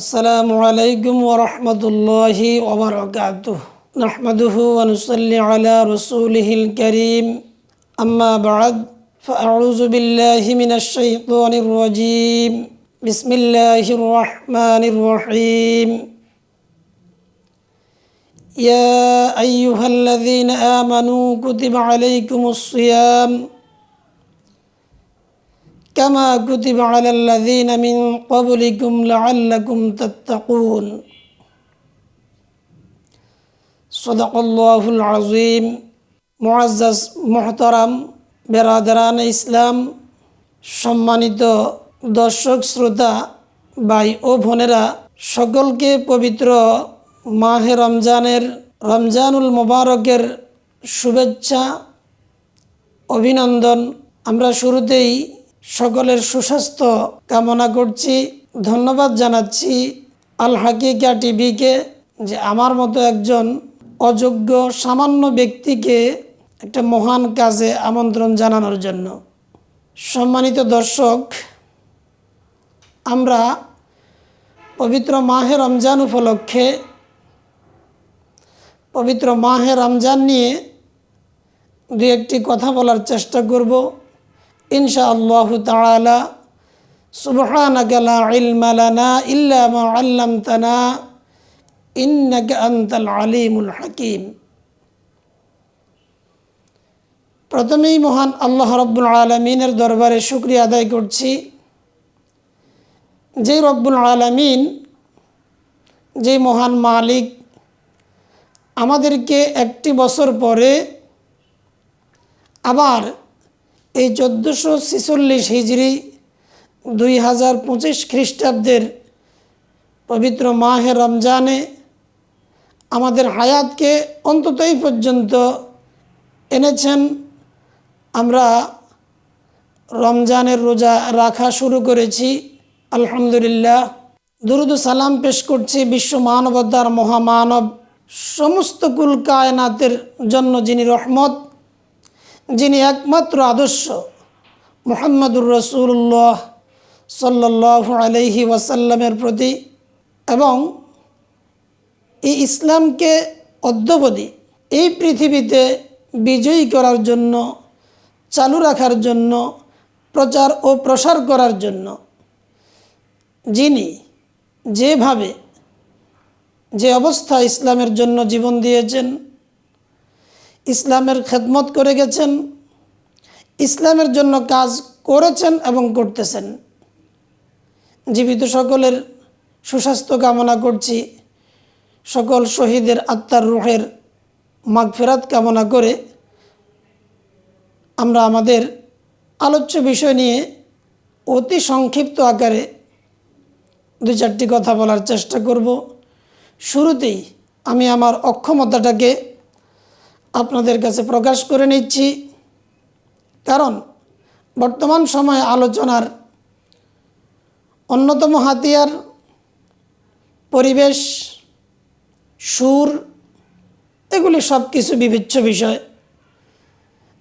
السلام عليكم ورحمة الله وبركاته. نحمده ونصلي على رسوله الكريم. أما بعد فأعوذ بالله من الشيطان الرجيم. بسم الله الرحمن الرحيم. يا أيها الذين آمنوا كتب عليكم الصيام. كما كتب على الذين من قبلكم لعلكم تتقون صدق الله العظيم معزز محترم বেরাদারান ইসলাম সম্মানিত দর্শক শ্রোতা ভাই ও বোনেরা সকলকে পবিত্র মাহে রমজানের রমজানুল মোবারকের শুভেচ্ছা অভিনন্দন আমরা শুরুতেই সকলের সুস্বাস্থ্য কামনা করছি। ধন্যবাদ জানাচ্ছি আল হাকিকা টিভিকে যে আমার মতো একজন অযোগ্য, সামান্য ব্যক্তিকে একটা মহান কাজে আমন্ত্রণ জানানোর জন্য। সম্মানিত দর্শক, আমরা পবিত্র মাহে রমজান উপলক্ষে পবিত্র মাহে রমজান নিয়ে দু একটি কথা বলার চেষ্টা করব। ইনশা আল্লাহ তালা সুবহানাকা লা ইলমা লানা ইল্লা মা আল্লামতানা, ইন্নাকা আনতাল আলিমুল হাকিম। প্রথমেই মহান আল্লাহ রব্বুল আলমিনের দরবারে শুক্রিয়া আদায় করছি। যে রব্বুল আলমিন, যে মহান মালিক, আমাদেরকে একটি বছর পরে আবার এই চোদ্দোশো ছেচল্লিশ হিজড়ি দুই হাজার পঁচিশ খ্রিস্টাব্দের পবিত্র মাহে রমজানে আমাদের হায়াতকে অন্তত এই পর্যন্ত এনেছেন। আমরা রমজানের রোজা রাখা শুরু করেছি। আলহামদুলিল্লাহ। দুরুদ সালাম পেশ করছি বিশ্ব মানবতার মহামানব, সমস্ত কুল কায়নাতের জন্য যিনি রহমত যিনি একমাত্র আদর্শ, মোহাম্মদুর রসুল্লাহ সাল্লাহ আলহি ওয়াসাল্লামের প্রতি এবং এই ইসলামকে অদ্যবধি এই পৃথিবীতে বিজয়ী করার জন্য, চালু রাখার জন্য, প্রচার ও প্রসার করার জন্য যিনি যেভাবে যে অবস্থা ইসলামের জন্য জীবন দিয়েছেন ইসলামের খেদমত করে গেছেন, ইসলামের জন্য কাজ করেছেন এবং করতেছেন। জীবিত সকলের সুস্বাস্থ্য কামনা করছি, সকল শহীদের আত্মার রুহের মাগফেরাত কামনা করে। আমরা আমাদের আলোচ্য বিষয় নিয়ে অতি সংক্ষিপ্ত আকারে দু চারটি কথা বলার চেষ্টা করব। শুরুতেই আমি আমার অক্ষমতাটাকে আপনাদের কাছে প্রকাশ করে নিচ্ছি। কারণ বর্তমান সময়ে আলোচনার অন্যতম হাতিয়ার পরিবেশ, সুর, এগুলি সব কিছু বিবেচ্য বিষয়।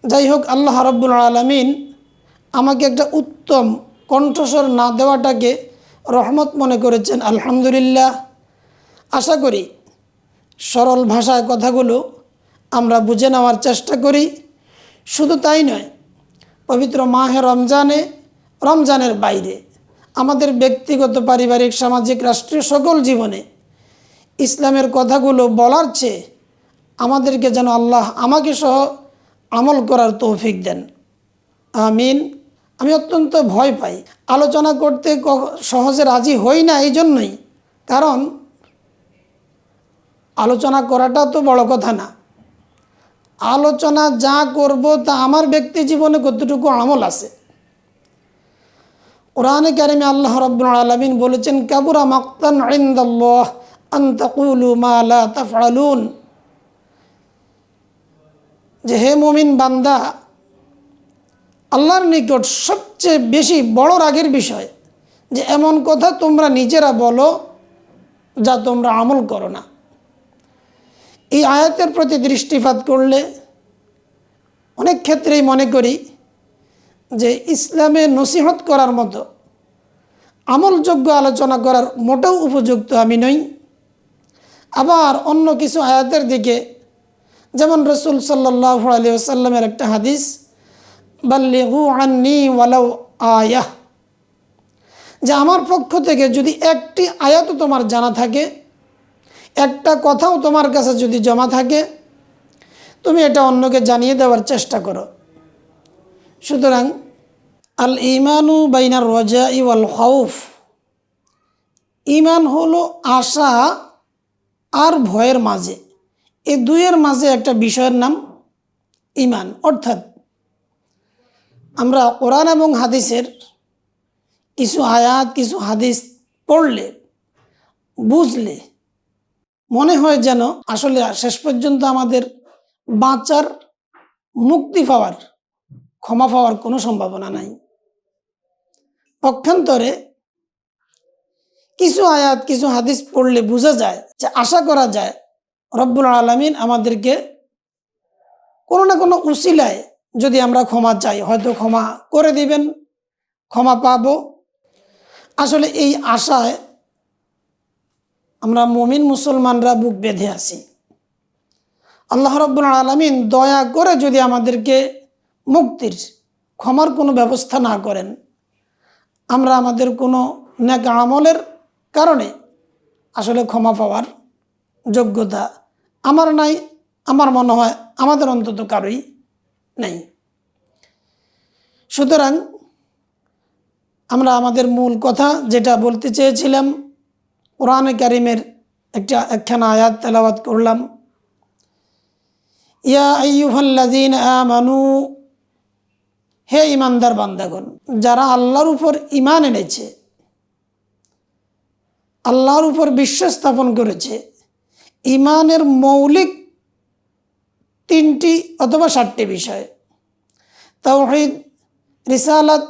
যাই হোক, আল্লাহ রব্বুল আলমিন আমাকে একটা উত্তম কণ্ঠস্বর না দেওয়াটাকে রহমত মনে করেছেন, আলহামদুলিল্লাহ। আশা করি সরল ভাষায় কথাগুলো আমরা বুঝে নেওয়ার চেষ্টা করি। শুধু তাই নয়, পবিত্র মাহে রমজানে, রমজানের বাইরে আমাদের ব্যক্তিগত, পারিবারিক, সামাজিক, রাষ্ট্রীয় সকল জীবনে ইসলামের কথাগুলো বলার চেয়ে আমাদেরকে যেন আল্লাহ আমাকে সহ আমল করার তৌফিক দেন। আমিন। আমি অত্যন্ত ভয় পাই। আলোচনা করতে সহজে রাজি হই না এই জন্যই। কারণ আলোচনা করাটা তো বড় কথা না। আলোচনা যা করব তা আমার ব্যক্তি জীবনে কতটুকু আমল আছে? কোরআনে কারিমে আল্লাহ রব্বুল আলমিন বলেছেন, কাবুরা মক্তান ইন্দাল্লাহ আন্তাকুলু মালা তাফালুন যে হে মুমিন বান্দা, আল্লাহর নিকট সবচেয়ে বেশি বড় রাগের বিষয় যে এমন কথা তোমরা নিজেরা বলো যা তোমরা আমল করো না। এই আয়াতের প্রতি দৃষ্টিপাত করলে অনেক ক্ষেত্রেই মনে করি যে ইসলামে নসিহত করার মতো আমলযোগ্য আলোচনা করার মোটেও উপযুক্ত আমি নই। আবার অন্য কিছু আয়াতের দিকে, যেমন রসুল সাল্লাহ আলী আসাল্লামের একটা হাদিস, বাল্লিগু আন্নি ওয়ালাউ আয়াহ যে আমার পক্ষ থেকে যদি একটি আয়াতও তোমার জানা থাকে একটা কথাও তোমার কাছে যদি জমা থাকে, তুমি এটা অন্যকে জানিয়ে দেওয়ার চেষ্টা করো। সুতরাং, আল ইমানু বাইনার রজা ইওয়াল খৌফ ইমান হলো আশা আর ভয়ের মাঝে। এই দুইয়ের মাঝে একটা বিষয়ের নাম ইমান অর্থাৎ, আমরা কোরআন এবং হাদিসের কিছু আয়াত, কিছু হাদিস পড়লে, বুঝলে মনে হয় যেন আসলে শেষ পর্যন্ত আমাদের বাঁচার মুক্তি পাওয়ার, ক্ষমা পাওয়ার কোনো সম্ভাবনা নাই। পক্ষান্তরে কিছু আয়াত, কিছু হাদিস পড়লে বোঝা যায় যে আশা করা যায় রব্বুল আলমিন আমাদেরকে কোনো না কোনো উসিলায় যদি আমরা ক্ষমা চাই, হয়তো ক্ষমা করে দিবেন, ক্ষমা পাব। আসলে এই আশায় আমরা মমিন মুসলমানরা বুক বেঁধে আছি। আল্লাহ রব্বুল আলমিন দয়া করে যদি আমাদেরকে মুক্তির, ক্ষমার কোনো ব্যবস্থা না করেন, আমরা আমাদের কোনো ন্যাক আমলের কারণে আসলে ক্ষমা পাওয়ার যোগ্যতা আমার নাই, আমার মনে হয় আমাদের অন্তত কারোই নেই। সুতরাং আমরা আমাদের মূল কথা যেটা বলতে চেয়েছিলাম কোরআনে কারিমের একটা একখানা আয়াত তেলাওয়াত করলাম। ইয়া আইয়ুহাল্লাযীন আমানু, হে ইমানদার বান্দাগণ, যারা আল্লাহর উপর ইমান এনেছে, আল্লাহর উপর বিশ্বাস স্থাপন করেছে ইমানের মৌলিক তিনটি অথবা ষাটটি বিষয়, তাওহিদ, রিসালাত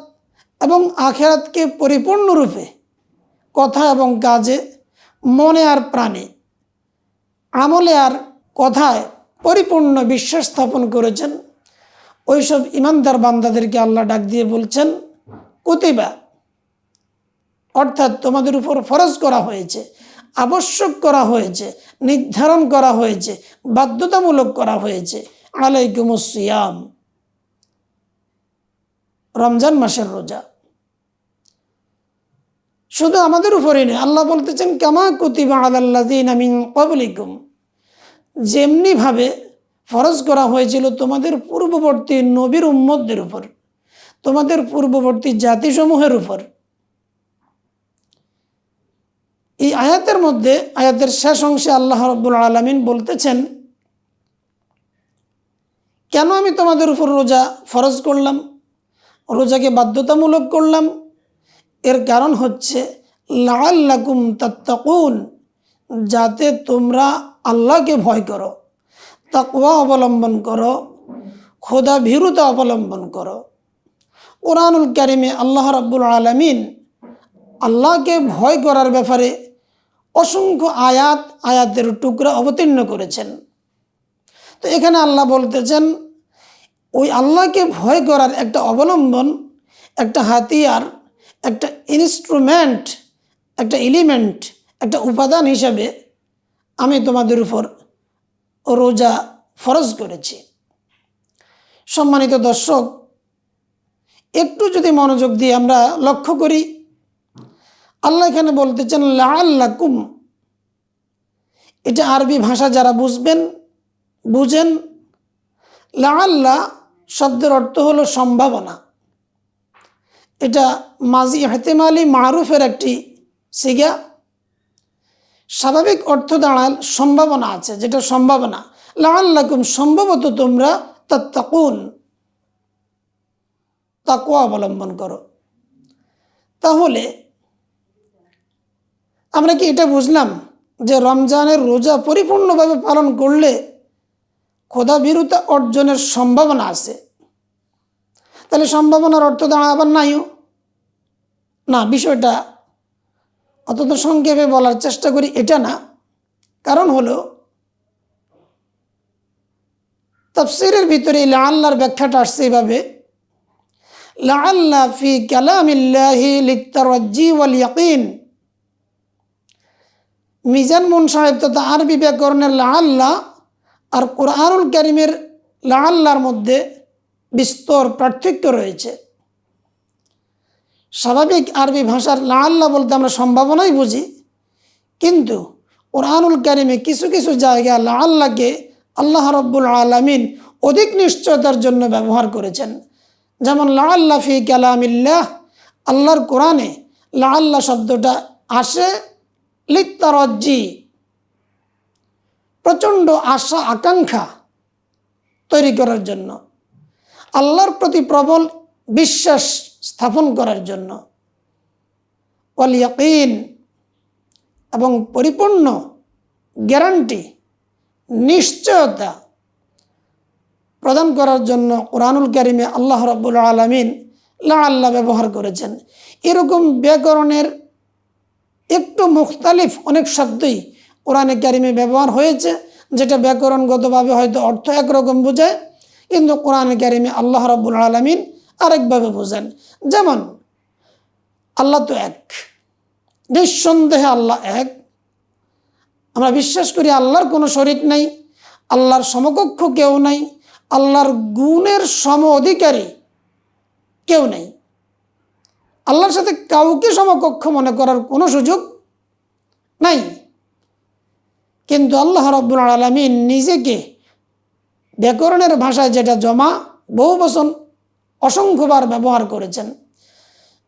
এবং আখেরাতকে পরিপূর্ণরূপে কথা এবং কাজে মনে আর প্রাণে। আমলে আর কথায় পরিপূর্ণ বিশ্বাস স্থাপন করেছেন। ওইসব ইমানদার বান্দাদেরকে আল্লাহ ডাক দিয়ে বলছেন, কুতিবা, অর্থাৎ তোমাদের উপর ফরজ করা হয়েছে, আবশ্যক করা হয়েছে, নির্ধারণ করা হয়েছে, বাধ্যতামূলক করা হয়েছে। আলাইকুমুসিয়াম রমজান মাসের রোজা। শুধু আমাদের উপরেই নয়, আল্লাহ বলতেছেন, কামা কুতিবা আলাল্লাদিন কবলিকুম যেমনিভাবে ফরজ করা হয়েছিল তোমাদের পূর্ববর্তী নবীর উম্মতদের উপর, তোমাদের পূর্ববর্তী জাতিসমূহের উপর। এই আয়াতের মধ্যে, আয়াতের শেষ অংশে আল্লাহ রব্বুল আলমিন বলতেছেন, কেন আমি তোমাদের উপর রোজা ফরজ করলাম? রোজাকে বাধ্যতামূলক করলাম? এর কারণ হচ্ছে লাল্লাকুম তাত্তাকুন, যাতে তোমরা আল্লাহকে ভয় করো, তাকওয়া অবলম্বন করো খোদা ভীরুতা অবলম্বন করো। কোরআনুল কারিমে আল্লাহ রাব্বুল আলমিন আল্লাহকে ভয় করার ব্যাপারে অসংখ্য আয়াত, আয়াতের টুকরা অবতীর্ণ করেছেন। তো এখানে আল্লাহ বলতেছেন, ওই আল্লাহকে ভয় করার একটা অবলম্বন, একটা হাতিয়ার একটা ইনস্ট্রুমেন্ট একটা এলিমেন্ট একটা উপাদান হিসাবে আমি তোমাদের উপর রোজা ফরজ করেছি। সম্মানিত দর্শক, একটু যদি মনোযোগ দিয়ে আমরা লক্ষ্য করি, আল্লাহ এখানে বলতেছেন লাল্লাকুম এটা আরবি ভাষা যারা বুঝবেন, বুঝেন। লাল্লা শব্দের অর্থ হলো সম্ভাবনা। এটা মাজি হেতেমালি মারুফের একটি সিগা। স্বাভাবিক অর্থ দাঁড়াল সম্ভাবনা আছে, যেটা সম্ভাবনা। লাল্লাকুম সম্ভবত তোমরা তাত্তাকুন তাকুয়া অবলম্বন করো। তাহলে আমরা কি এটা বুঝলাম যে রমজানের রোজা পরিপূর্ণভাবে পালন করলে বিরুতা অর্জনের সম্ভাবনা আছে? তাহলে সম্ভাবনার অর্থ দাঁড়া আবার নাইও। না, বিষয়টা অতত সংক্ষেপে বলার চেষ্টা করি, এটা না। কারণ হলো, তফসিরের ভিতরে আল্লাহর ব্যাখ্যাটা আসছে এইভাবে, লাআল্লা ফি কালামিল্লাহি লিত্তারাজ্জি ইয়াকিন। মিজান মুন সাহেব তথা আরবি ব্যাকরণের লাআল্লা আর কোরআনুল কারিমের লাআল্লার মধ্যে বিস্তর পার্থক্য রয়েছে। স্বাভাবিক আরবি ভাষার লাআল্লা বলতে আমরা সম্ভাবনাই বুঝি, কিন্তু কোরআনুল কারিমে কিছু কিছু জায়গা লাআল্লাকে আল্লাহ রব্বুল আলমিন অধিক নিশ্চয়তার জন্য ব্যবহার করেছেন। যেমন, লাআল্লা ফি কালামিল্লাহ, আল্লাহর কোরআনে লাআল্লা শব্দটা আসে, লিত্তারজ্জি, প্রচণ্ড আশা, আকাঙ্ক্ষা তৈরি করার জন্য। আল্লাহর প্রতি প্রবল বিশ্বাস স্থাপন করার জন্য। ওয়াল ইয়াকিন এবং পরিপূর্ণ গ্যারান্টি, নিশ্চয়তা প্রদান করার জন্য কোরআনুল কারিমে আল্লাহ রব্বুল আলমিন লা আল্লাহ ব্যবহার করেছেন। এরকম ব্যাকরণের একটু মুখতালিফ অনেক শব্দই কোরআনে কারিমে ব্যবহার হয়েছে, যেটা ব্যাকরণগতভাবে হয়তো অর্থ একরকম বোঝায় কিন্তু কোরআন কারিমে আল্লাহ রব্বুল আলমিন আরেকভাবে বোঝেন। যেমন, আল্লাহ তো এক, নিঃসন্দেহে আল্লাহ এক। আমরা বিশ্বাস করি আল্লাহর কোনো শরিক নাই, আল্লাহর সমকক্ষ কেউ নাই, আল্লাহর গুণের সম অধিকারী কেউ নেই। আল্লাহর সাথে কাউকে সমকক্ষ মনে করার কোনো সুযোগ নাই। কিন্তু আল্লাহ রব্বুল আলমিন নিজেকে ব্যাকরণের ভাষায় যেটা জমা বহু বছর অসংখ্যবার ব্যবহার করেছেন।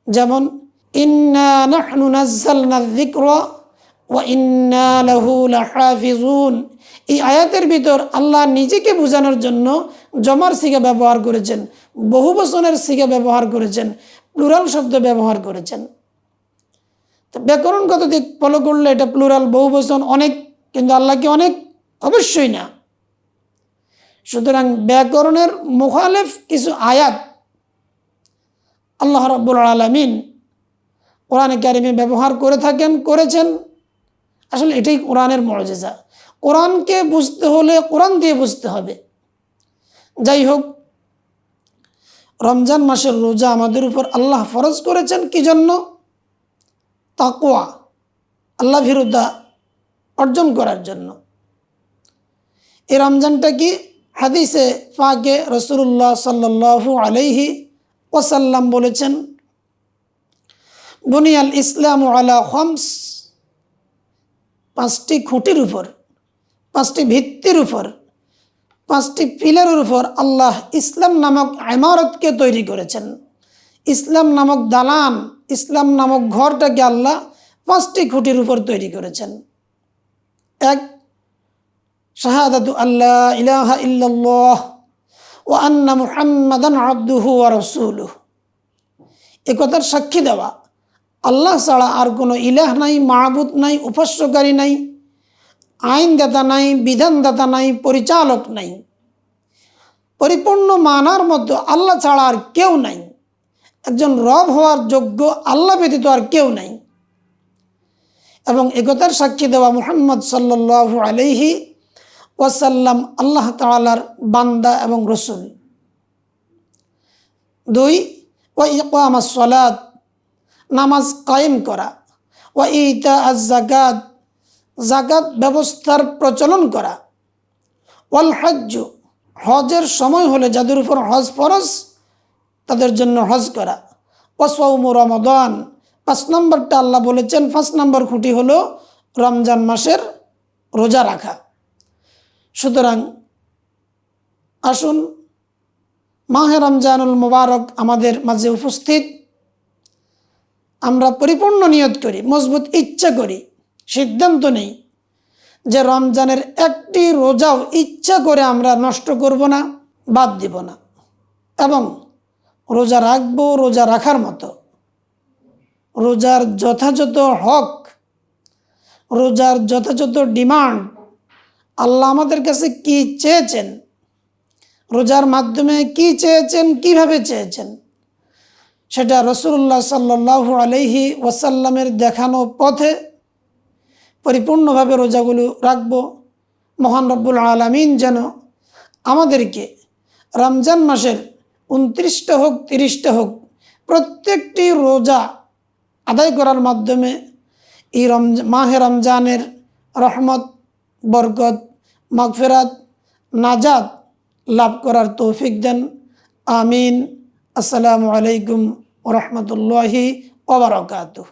যেমন, ইন্না নাহনু নাজ্জালনা যিকরা ওয়া ইন্না লাহু লাহাফিজুন। এই আয়াতের ভিতর আল্লাহ নিজেকে বোঝানোর জন্য জমার সিগা ব্যবহার করেছেন, বহু বচনের সিগা ব্যবহার করেছেন, প্লুরাল শব্দ ব্যবহার করেছেন। তো ব্যাকরণগত দিক ফলো করলে এটা প্লুরাল, বহু বচন অনেক, কিন্তু আল্লাহ কি অনেক, অবশ্যই না। সুতরাং ব্যাকরণের মুখালেফ কিছু আয়াত আল্লাহ রব্বুল আলমিন কোরআনে কারিমে ব্যবহার করে থাকেন, করেছেন। আসলে এটাই কোরআনের মর্যাদা কোরআনকে বুঝতে হলে কোরআন দিয়ে বুঝতে হবে। যাই হোক, রমজান মাসের রোজা আমাদের উপর আল্লাহ ফরজ করেছেন কি জন্য তাকোয়া আল্লাহ ভিরুদ্ধা অর্জন করার জন্য। এই রমজানটা কি হাদিসে ফাঁকে রসুল্লাহ সাল্লু আলাইহি ওসাল্লাম বলেছেন, বুনিয়াল ইসলাম আলা হমস পাঁচটি খুঁটির উপর, পাঁচটি ভিত্তির উপর, পাঁচটি পিলারের উপর আল্লাহ ইসলাম নামক ইমারতকে তৈরি করেছেন। ইসলাম নামক দালান, ইসলাম নামক ঘরটাকে আল্লাহ পাঁচটি খুঁটির উপর তৈরি করেছেন। এক শাহাদাতু আল্লাহ ইলাহা ইল্লাল্লাহ ও আন্না মুহাম্মাদান আব্দুহু ওয়া রাসূলুহু। এ কথার সাক্ষী দেওয়া, আল্লাহ ছাড়া আর কোনো ইলাহ নাই মাহবুদ নাই, উপাস্যকারী নাই, আইনদাতা নাই, বিধানদাতা নাই, পরিচালক নাই। পরিপূর্ণ মানার মধ্যে আল্লাহ ছাড়া আর কেউ নাই। একজন রব হওয়ার যোগ্য আল্লাহ ব্যতীত আর কেউ নাই। এবং একতার সাক্ষী দেওয়া মুহাম্মদ সাল্লু আলহি ওয়াসাল্লাম আল্লাহ তালার বান্দা এবং রসুল। দুই, ওয়া ইকাম সলাদ নামাজ কায়েম করা। ওয়া ইতা আজ জাকাত জাকাত ব্যবস্থার প্রচলন করা। ওয়াল হজ্জ, হজের সময় হলে যাদের উপর হজ ফরজ, তাদের জন্য হজ করা। ওয়াসৌম রমদান, পাঁচ নম্বরটা আল্লাহ বলেছেন, পাঁচ নম্বর খুঁটি হলো রমজান মাসের রোজা রাখা। সুতরাং আসুন, মাহে রমজানুল মুবারক আমাদের মাঝে উপস্থিত। আমরা পরিপূর্ণ নিয়ত করি, মজবুত ইচ্ছা করি, সিদ্ধান্ত নেই যে রমজানের একটি রোজাও ইচ্ছা করে আমরা নষ্ট করব না, বাদ দিব না। এবং রোজা রাখব, রোজা রাখার মতো। রোজার যথাযথ হক, রোজার যথাযথ ডিমান্ড আল্লাহ আমাদের কাছে কি চেয়েছেন? রোজার মাধ্যমে কি চেয়েছেন? কীভাবে চেয়েছেন? সেটা রসুল্লাহ সাল্লাহ আলহি ওয়াসাল্লামের দেখানো পথে পরিপূর্ণভাবে রোজাগুলো রাখব। মহান রব্বুল আলমিন যেন আমাদেরকে রমজান মাসের উনত্রিশটা হোক, তিরিশটা হোক, প্রত্যেকটি রোজা আদায় করার মাধ্যমে এই রমজ, মাহে রমজানের রহমত, বরকত মাগফেরাত নাজাত লাভ করার তৌফিক দেন। আমিন। আসসালামু আলাইকুম রহমতুল্লাহি ওবরাকাতুহ